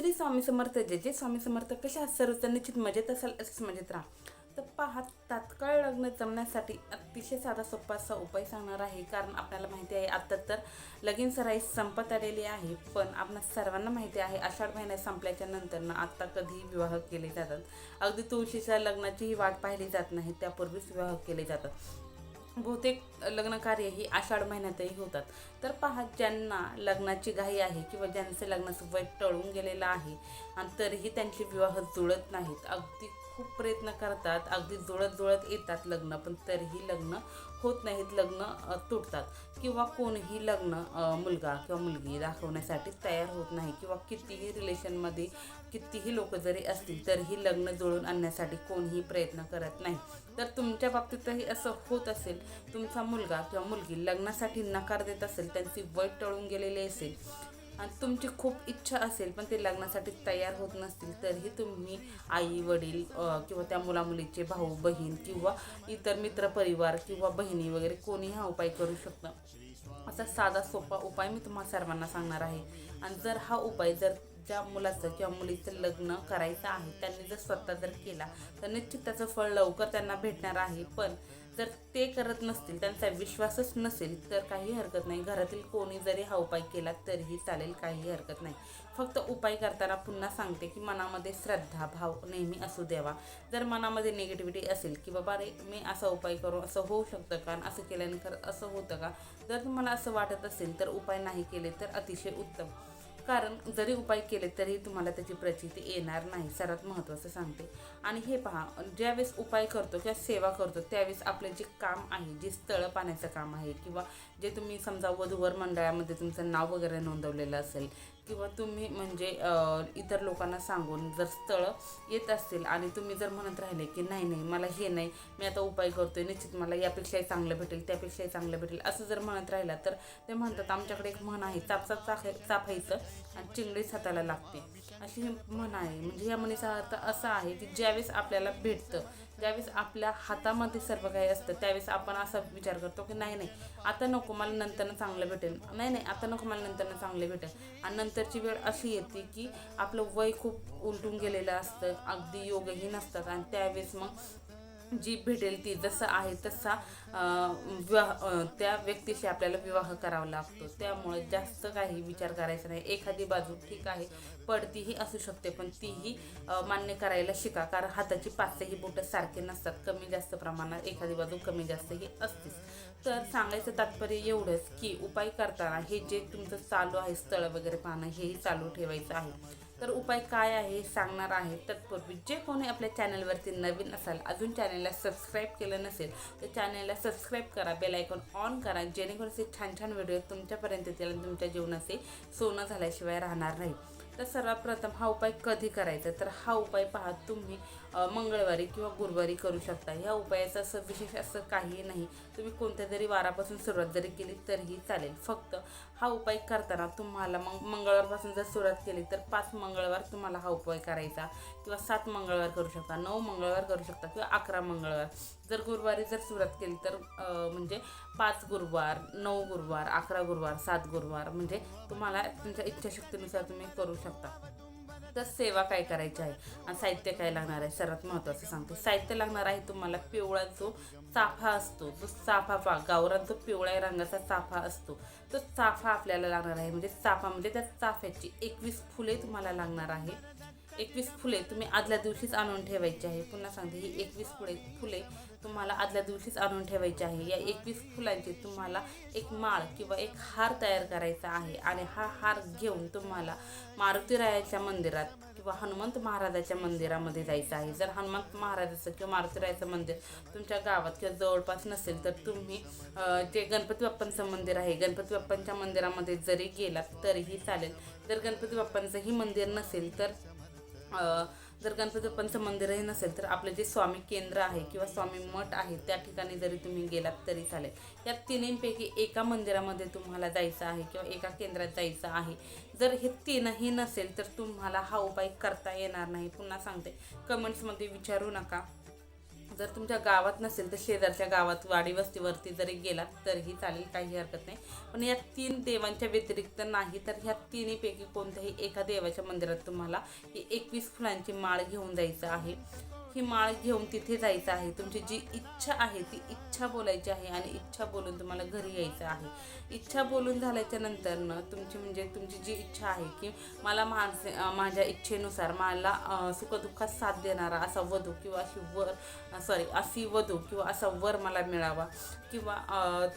श्री स्वामी समर्थ जे जे स्वामी समर्थ कशा सर्वच निश्चित मजेत असाल असेच मजेत राहा. तर पहा तात्काळ लग्न जमण्यासाठी अतिशय साधा सोपा असा उपाय सांगणार आहे. कारण आपल्याला माहिती आहे आता तर लगीन सराई संपत आलेली आहे. पण आपणा सर्वांना माहिती आहे आषाढ महिन्यात संपल्याच्या नंतर ना कधीही कधी विवाह केले जातात. अगदी तुळशीच्या लग्नाचीही वाट पाहिली जात नाही त्यापूर्वीच विवाह केले जातात. बहुतेक लग्न कार्य ही आषाढ महिन्यातही होतात. तर पहा ज्यांना लग्नाची घाई आहे किंवा ज्यांचे लग्नाचं वय टळून गेलेलं आहे आणि तरीही त्यांचे विवाह जुळत नाहीत. अगदी खूप प्रयत्न करतात. अगदी जुळत जुळत येतात लग्न पण तरीही लग्न होत नाहीत. लग्न तुटतात. किंवा कोणीही लग्न मुलगा किंवा मुलगी दाखवण्यासाठी तयार होत नाही किंवा कितीही रिलेशनमध्ये कितीही लोक जरी असतील तरीही लग्न जुळून आणण्यासाठी कोणीही प्रयत्न करत नाही. तर तुमच्या बाबतीतही असं होत असेल तुमचा मुलगा किंवा मुलगी लग्नासाठी नकार देत असेल त्यांची वय टळून गेलेली असेल आणि तुमची खूप इच्छा असेल पण ते लग्नासाठी तयार होत नसतील तरीही तुम्ही आई वडील किंवा त्या मुलामुलीचे भाऊ बहीण किंवा इतर मित्र परिवार किंवा बहिणी वगैरे कोणीही हा उपाय करू शकतं. असा साधा सोपा उपाय मी तुम्हाला सर्वांना सांगणार आहे. आणि जर हा उपाय जर ज्या मुलाचं किंवा मुलीचं लग्न करायचं आहे त्यांनी जर स्वतः जर केला तर निश्चित त्याचं फळ लवकर त्यांना भेटणार आहे. पण जर ते करत नसतील त्यांचा विश्वासच नसेल तर काही हरकत नाही. घरातील कोणी जरी हा उपाय केला तरीही चालेल काही हरकत नाही. फक्त उपाय करताना पुन्हा सांगते की मनामध्ये श्रद्धा भाव नेहमी असू द्यावा. जर मनामध्ये निगेटिव्हिटी असेल की बाबा रे मी असा उपाय करू असं होऊ शकतं का? आणि असं केल्याने खरं असं होतं का? जर तुम्हाला असं वाटत असेल तर उपाय नाही केले तर अतिशय उत्तम. कारण जरी उपाय केले तरी तुम्हाला त्याची प्रचिती येणार नाही. सर्वात महत्त्वाचं सांगते. आणि हे पहा ज्यावेळेस उपाय करतो किंवा सेवा करतो त्यावेळेस आपले जे काम आहे जे स्थळं पाण्याचं काम आहे किंवा जे तुम्ही समजा वधूवर मंडळामध्ये तुमचं नाव वगैरे नोंदवलेलं असेल किंवा तुम्ही म्हणजे इतर लोकांना सांगून जर स्थळं येत असतील आणि तुम्ही जर म्हणत राहिले की नाही नाही मला हे नाही मी आता उपाय करतोय निश्चित मला यापेक्षाही चांगलं भेटेल त्यापेक्षाही चांगलं भेटेल असं जर म्हणत राहिला तर ते म्हणतात आमच्याकडे एक म्हण आहे चापचाप चाखाय चाफायचं आणि चिंगडीच हाताला लागते. अशी हे म्हण आहे. म्हणजे या म्हणीचा अर्थ असा आहे की ज्यावेळेस आपल्याला भेटतं ज्यावेळेस आपल्या हातामध्ये सर्व काही असतं त्यावेळेस आपण असा विचार करतो की नाही नाही आता नको मला नंतरनं चांगलं भेटेल. नाही नाही आता नको मला नंतरनं चांगलं भेटेल. आणि नंतरची वेळ अशी येते की आपलं वय खूप उलटून गेलेलं असतं. अगदी योगही नसतात. आणि त्यावेळेस मग जी भेटेल ती जसं आहे तसा विवाह त्या व्यक्तीशी आपल्याला विवाह करावा लागतो. त्यामुळे जास्त काही विचार करायचा नाही. एखादी बाजू ठीक आहे पडतीही असू शकते पण तीही मान्य करायला शिका. कारण हाताची पाचही बोटं सारखे नसतात. कमी जास्त प्रमाणात एखादी बाजू कमी जास्त ही असतेच तर सांगायचं तात्पर्य एवढंच की उपाय करताना हे जे तुमचं चालू आहे स्थळ वगैरे पाहणं हेही चालू ठेवायचं आहे. तर उपाय काय आहे हे सांगणार आहे. तत्पूर्वी जे कोणी आपल्या चॅनलवरती नवीन असाल अजून चॅनलला सबस्क्राईब केलं नसेल तर चॅनलला सबस्क्राईब करा बेल आयकॉन ऑन करा जेणेकरून असे छान छान व्हिडिओ तुमच्यापर्यंत येतील आणि तुमच्या जीवनाचे सोनं झाल्याशिवाय राहणार नाही. तर सर्वात प्रथम हा उपाय कधी करायचा? तर हा उपाय पहा तुम्ही मंगळवारी किंवा गुरुवारी करू शकता. ह्या उपायाचं असं विशेष असं काही नाही. तुम्ही कोणत्या जरी वारापासून सुरुवात जरी केली तरीही चालेल. फक्त हा उपाय करताना तुम्हाला मग मंगळवारपासून जर सुरुवात केली तर पाच मंगळवार तुम्हाला हा उपाय करायचा. किंवा सात मंगळवार करू शकता नऊ मंगळवार करू शकता किंवा अकरा मंगळवार. जर गुरुवारी जर सुरुवात केली तर म्हणजे पाच गुरुवार नऊ गुरुवार अकरा गुरुवार सात गुरुवार म्हणजे तुम्हाला तुमच्या इच्छाशक्तीनुसार तुम्ही करू शकता. तर सेवा काय करायची आहे? आणि साहित्य काय लागणार आहे? सर्वात महत्त्वाचं सांगते. साहित्य लागणार आहे तुम्हाला पिवळा जो चाफा असतो जो चाफा पा गावरान जो पिवळ्या रंगाचा चाफा असतो. तो चाफा आपल्याला लागणार आहे. म्हणजे चाफा म्हणजे त्या चाफ्याची एकवीस फुले तुम्हाला लागणार आहे. एकवीस फुले तुम्ही आदल्या दिवशीच आणून ठेवायची आहे. पुन्हा सांगते ही एकवीस फुले फुले तुम्हाला आदल्या दिवशीच आणून ठेवायची आहे. या एकवीस फुलांची तुम्हाला एक माळ किंवा एक हार तयार करायचा आहे आणि हा हार घेऊन तुम्हाला मारुतीरायाच्या मंदिरात किंवा हनुमंत महाराजाच्या मंदिरामध्ये जायचं आहे. जर हनुमंत महाराजाचं किंवा मारुतीरायाचं मंदिर तुमच्या गावात किंवा जवळपास नसेल तर तुम्ही जे गणपती बाप्पांचं मंदिर आहे गणपती बाप्पांच्या मंदिरामध्ये जरी गेलात तरीही चालेल. जर गणपती बाप्पांचंही मंदिर नसेल तर जर गणपती मंदिरही नसेल तर आपलं जे स्वामी केंद्र आहे किंवा स्वामी मठ आहे त्या ठिकाणी जरी तुम्ही गेलात तरी चालेल. या तिन्हींपैकी एका मंदिरामध्ये तुम्हाला जायचं आहे किंवा एका केंद्रात जायचं आहे. जर हे तीनही नसेल तर तुम्हाला हा उपाय करता येणार नाही. पुन्हा सांगते. कमेंट्समध्ये विचारू नका. जर तुमच्या गावात नसेल तर शेजारच्या गावात वाडी वस्तीवरती जरी गेलात तरीही चालेल काही हरकत नाही. पण या तीन देवांच्या व्यतिरिक्त नाही तर ह्या तिन्हीपैकी कोणत्याही एका देवाच्या मंदिरात तुम्हाला ही एकवीस फुलांची माळ घेऊन जायचं आहे. ही माळ घेऊन तिथे जायचं आहे. तुमची जी इच्छा आहे ती इच्छा बोलायची आहे आणि इच्छा बोलून तुम्हाला घरी यायचं आहे. इच्छा बोलून झाल्याच्या नंतरनं तुमची म्हणजे तुमची जी इच्छा आहे की मला माणसे माझ्या इच्छेनुसार मला सुखदुःखात साथ देणारा असा वधू किंवा अशी वर सॉरी अशी वधू किंवा असा वर मला मिळावा किंवा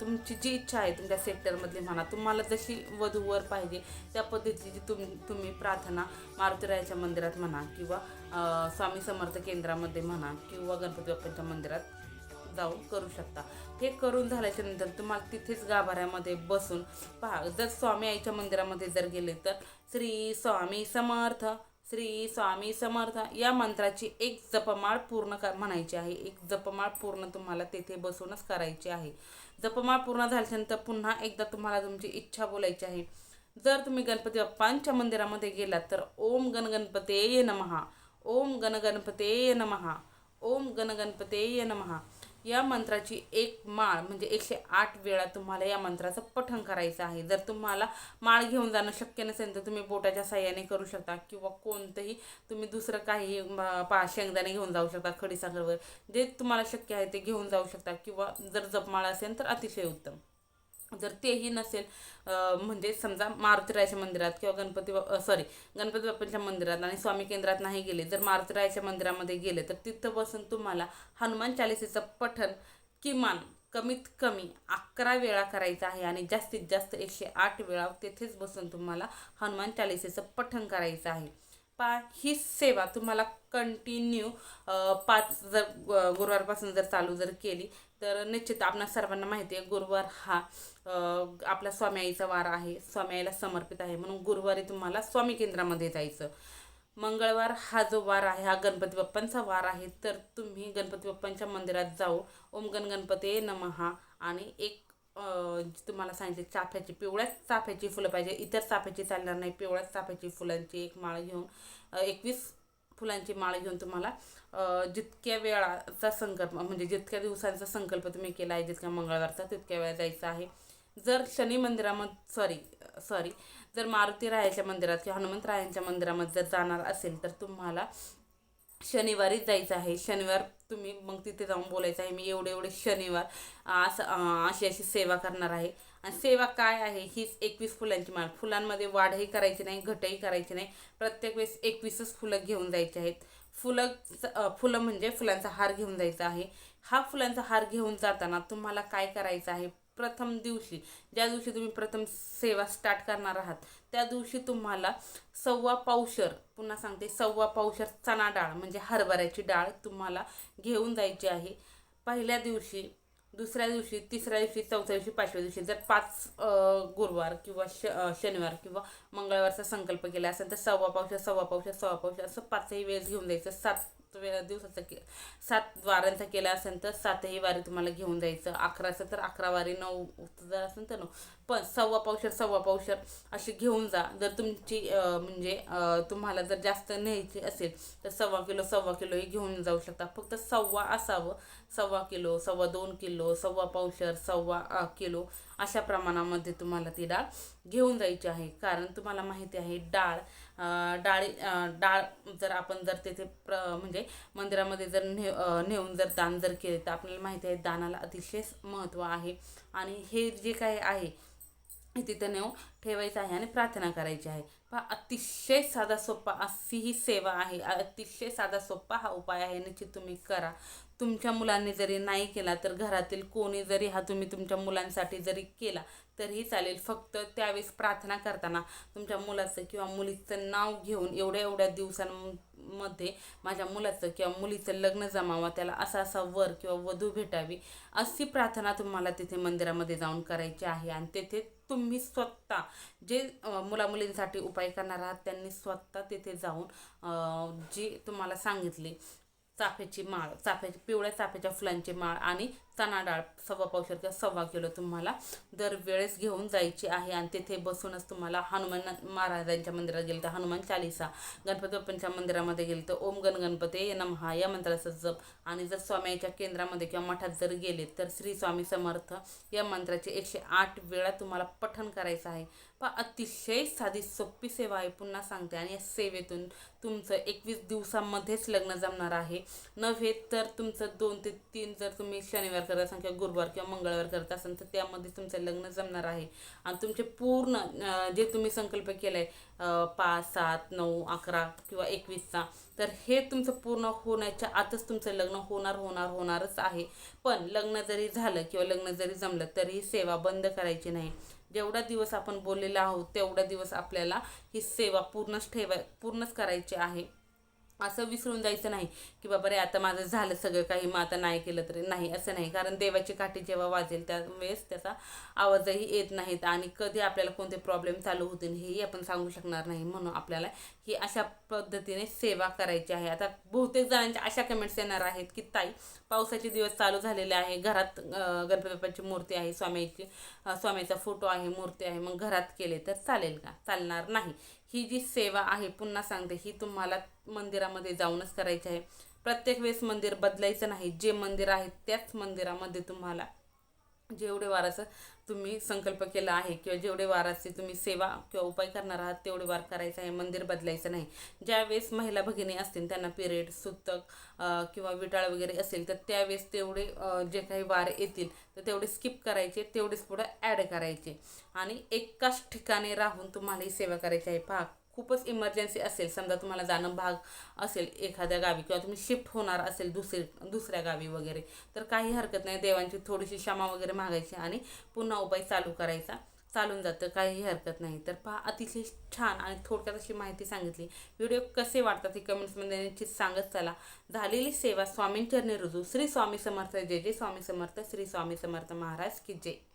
तुमची जी इच्छा आहे तुमच्या सेक्टरमधली म्हणा तुम्हाला जशी वधू वर पाहिजे त्या पद्धतीची तुम तुम्ही प्रार्थना मारुतीरायाच्या मंदिरात म्हणा किंवा स्वामी समर्थ केंद्रामध्ये म्हणा किंवा गणपती बाप्पांच्या मंदिरात जाऊन करू शकता. हे करून झाल्याच्यानंतर तुम्हाला तिथेच गाभाऱ्यामध्ये बसून पहा जर स्वामी आईच्या मंदिरामध्ये जर गेले तर श्री स्वामी समर्थ श्री स्वामी समर्थ या मंत्राची एक जपमाळ पूर्ण कर म्हणायची आहे. एक जपमाळ पूर्ण तुम्हाला तेथे बसूनच करायची आहे. जपमाळ पूर्ण झाल्याच्यानंतर पुन्हा एकदा तुम्हाला तुमची इच्छा बोलायची आहे. जर तुम्ही गणपती बाप्पांच्या मंदिरामध्ये गेलात तर ओम गणगणपते नमहा ओम गणगणपतेय नमहा ओम गणगणपतेय नमहा या मंत्राची एक माळ म्हणजे एकशे आठ वेळा तुम्हाला या मंत्राचं पठण करायचं आहे. जर तुम्हाला माळ घेऊन जाणं शक्य नसेल तर तुम्ही बोटाच्या साह्याने करू शकता किंवा कोणतंही तुम्ही दुसरं काही म, पा शेंगदाणे घेऊन जाऊ शकता खडीसाखरवर. जे तुम्हाला शक्य आहे ते घेऊन जाऊ शकता किंवा जर जपमाळ असेल तर अतिशय उत्तम. जर तेही नसेल म्हणजे समजा मारुतीरायाच्या मंदिरात किंवा गणपती सॉरी गणपती बाप्पांच्या मंदिरात आणि स्वामी केंद्रात नाही गेले जर मारुतीरायाच्या मंदिरामध्ये गेले तर तिथं बसून तुम्हाला हनुमान चालिसेचं पठण किमान कमीत कमी अकरा वेळा करायचं आहे आणि जास्तीत जास्त एकशे आठ वेळा तेथेच बसून तुम्हाला हनुमान चालिसेचं पठण करायचं आहे. पा ही सेवा तुम्हाला कंटिन्यू पाच जर गुरुवारपासून जर चालू जर केली तर निश्चित आपणा सर्वांना माहिती आहे गुरुवार हा आपला स्वामी आईचा वार आहे स्वामी आईला समर्पित आहे. म्हणून गुरुवारी तुम्हाला स्वामी केंद्रामध्ये जायचं. मंगळवार हा जो वार आहे हा गणपती बाप्पांचा वार आहे तर तुम्ही गणपती बाप्पांच्या मंदिरात जाऊ. ओम गण गणपती नमहा आणि एक तुम्हाला सांगितले चाफ्याची पिवळ्याच चाफ्याची फुलं पाहिजे. इतर चाफ्याची चालणार नाही. पिवळ्याच चाफ्याची फुलांची एक माळ घेऊन एकवीस फुलांची माळ घेऊन तुम्हाला जितक्या वेळाचा संकल्प म्हणजे जितक्या दिवसांचा संकल्प तुम्ही केला आहे जितक्या मंगळवारचा तितक्या वेळा जायचं आहे. जर शनी मंदिरामध्ये सॉरी सॉरी जर मारुती रायाच्या मंदिरात किंवा हनुमंतरायांच्या मंदिरामध्ये जर जाणार असेल तर तुम्हाला शनिवारीच जायचं आहे. शनिवार तुम्ही मग तिथे जाऊन बोलायचं आहे. मी एवढे एवढे शनिवार असं अशी अशी सेवा करणार आहे. आणि सेवा काय आहे? हीच एकवीस फुलांची माळ. फुलांमध्ये वाढही करायची नाही घटही करायची नाही. प्रत्येक वेळेस एकवीसच फुलं घेऊन जायची आहेत. फुलं फुलं म्हणजे फुलांचा हार घेऊन जायचा आहे. हा फुलांचा हार घेऊन जाताना तुम्हाला काय करायचं आहे? प्रथम दिवशी ज्या दिवशी तुम्ही प्रथम सेवा स्टार्ट करणार आहात त्या दिवशी तुम्हाला सव्वा पावशर पुन्हा सांगते सव्वा पावशर चणा डाळ म्हणजे हरभऱ्याची डाळ तुम्हाला घेऊन जायची आहे. पहिल्या दिवशी दुसऱ्या दिवशी तिसऱ्या दिवशी चौथ्या दिवशी पाचव्या दिवशी जर पाच गुरुवार किंवा श शनिवार किंवा मंगळवारचा संकल्प केला असेल तर सव्वा पावशा सव्वा पावशा सव्वा पावशा असं पाचही वेळेस घेऊन जायचं. सात वेळा दिवसाचा के सात वारांचा केला असेल तर सातही वारी तुम्हाला घेऊन जायचं. अकराचं तर अकरा वारी नऊ जर असेल तर नऊ. पण सव्वा पावशर सव्वा पावशर अशी घेऊन जा. जर तुमची म्हणजे तुम्हाला जर जास्त न्यायची असेल तर सव्वा किलो सव्वा किलोही घेऊन जाऊ शकता. फक्त सव्वा असावं. सव्वा किलो सव्वा दोन किलो सव्वा पावशर सव्वा किलो अशा प्रमाणामध्ये तुम्हाला ती डाळ घेऊन जायची आहे. कारण तुम्हाला माहिती आहे डाळ डाळी डाळ जर आपण जर तेथे प्र म्हणजे मंदिरामध्ये जर ने नेऊन जर दान जर केले तर आपल्याला माहिती आहे दानाला अतिशय महत्त्व आहे. आणि हे जे काही आहे तिथं नेऊन ठेवायचं आहे आणि प्रार्थना करायची आहे. पहा अतिशय साधा सोपा अशी ही सेवा आहे. अतिशय साधा सोपा हा उपाय आहे. निश्चित तुम्ही करा. तुमच्या मुलांनी जरी नाही केला तर घरातील कोणी जरी हा तुम्ही तुमच्या मुलांसाठी जरी केला तरीही चालेल. फक्त त्यावेळेस प्रार्थना करताना तुमच्या मुलाचं किंवा मुलीचं नाव घेऊन एवढ्या एवढ्या दिवसांमध्ये माझ्या मुलाचं किंवा मुलीचं लग्न जमावं त्याला असा असा वर किंवा वधू भेटावी अशी प्रार्थना तुम्हाला तिथे मंदिरामध्ये जाऊन करायची आहे. आणि तेथे तुम्ही स्वतः जे मुलामुलींसाठी उपाय करणार आहात त्यांनी स्वतः तिथे जाऊन जी तुम्हाला सांगितली चाफ्याची माळ चाफ्याची पिवळ्या चाफ्याच्या फुलांची माळ आणि चणा डाळ सव्वा पावशेर किंवा सव्वा किलो तुम्हाला दरवेळेस घेऊन जायची आहे. आणि तिथे बसूनच तुम्हाला हनुमान महाराजांच्या मंदिरात गेलं तर हनुमान चालिसा गणपती बाप्पांच्या मंदिरामध्ये गेलं तर ओम गण गणपती नमहा या मंत्राचा जप. आणि जर स्वामीच्या केंद्रामध्ये किंवा मठात जर गेले तर श्री स्वामी समर्थ या मंत्राचे एकशे आठ वेळा तुम्हाला पठण करायचं आहे. पण अतिशय साधी सोपी सेवा आहे. पुन्हा सांगते. आणि या सेवेतून तुमचं एकवीस दिवसामध्येच लग्न जमणार आहे. नव्हे तर तुमचं दोन ते तीन जर तुम्ही शनिवार करत असाल किंवा गुरुवार किंवा मंगळवार करत असाल तर त्यामध्ये तुमचं लग्न जमणार आहे. आणि तुमचे पूर्ण जे तुम्ही संकल्प केला आहे पाच सात नऊ अकरा किंवा एकवीसचा तर हे तुमचं पूर्ण होण्याच्या आतच तुमचं लग्न होणार होणार होणारच आहे. पण लग्न जरी झालं किंवा लग्न जरी जमलं तरी ही सेवा बंद करायची नाही. जेवढा दिवस आपण बोललेला आहोत तेवढा दिवस आपल्याला ही सेवा पूर्णच ठेवाय पूर्णच करायची आहे. असं विसरून जायचं नाही की बाबा रे आता माझं झालं सगळं काही मग आता नाही केलं तरी नाही असं नाही. कारण देवाची काठी जेव्हा वाजेल त्यावेळेस त्याचा आवाजही येत नाहीत आणि कधी आपल्याला कोणते प्रॉब्लेम चालू होतील हेही आपण सांगू शकणार नाही. म्हणून आपल्याला ही अशा पद्धतीने सेवा करायची आहे. आता बहुतेक जणांच्या अशा कमेंट्स येणार आहेत की ताई पावसाचे दिवस चालू झालेले आहे. घरात अं, गणपती बाप्पाची मूर्ती आहे स्वामीची स्वामीचा फोटो आहे मूर्ती आहे. मग घरात केले तर चालेल का? चालणार नाही. ही जी सेवा आहे पुन्हा सांगते ही तुम्हाला मंदिरामध्ये जाऊनच करायचे आहे. प्रत्येक वेळेस मंदिर बदलायचं नाही. जे मंदिर आहे त्याच मंदिरामध्ये तुम्हाला जेवढे वाराचं तुम्ही संकल्प केला आहे किंवा जेवढे वाराचे तुम्ही सेवा किंवा उपाय करणार आहात तेवढे वार करायचं आहे. मंदिर बदलायचं नाही. ज्यावेळेस महिला भगिनी असतील त्यांना पिरियड सुतक किंवा विटाळ वगैरे असेल तर त्यावेळेस तेवढे जे काही वार येतील तर तेवढे स्किप करायचे तेवढेच पुढं ॲड करायचे. आणि एकाच ठिकाणी राहून तुम्हाला ही सेवा करायची आहे. पहा खूपच इमर्जन्सी असेल समजा तुम्हाला जाणं भाग असेल एखाद्या गावी किंवा तुम्ही शिफ्ट होणार असेल दुसरी दुसऱ्या गावी वगैरे तर काही हरकत नाही. देवांची थोडीशी क्षमा वगैरे मागायची आणि पुन्हा उपाय चालू करायचा. चालून जातं काहीही हरकत नाही. तर पहा अतिशय छान आणि थोडक्यात अशी माहिती सांगितली. व्हिडिओ कसे वाटतात हे कमेंट्समध्ये निश्चित सांगत चला. झालेली सेवा स्वामींचरणी रुजू. श्री स्वामी समर्थ. जय जय स्वामी समर्थ. श्री स्वामी समर्थ महाराज की जय.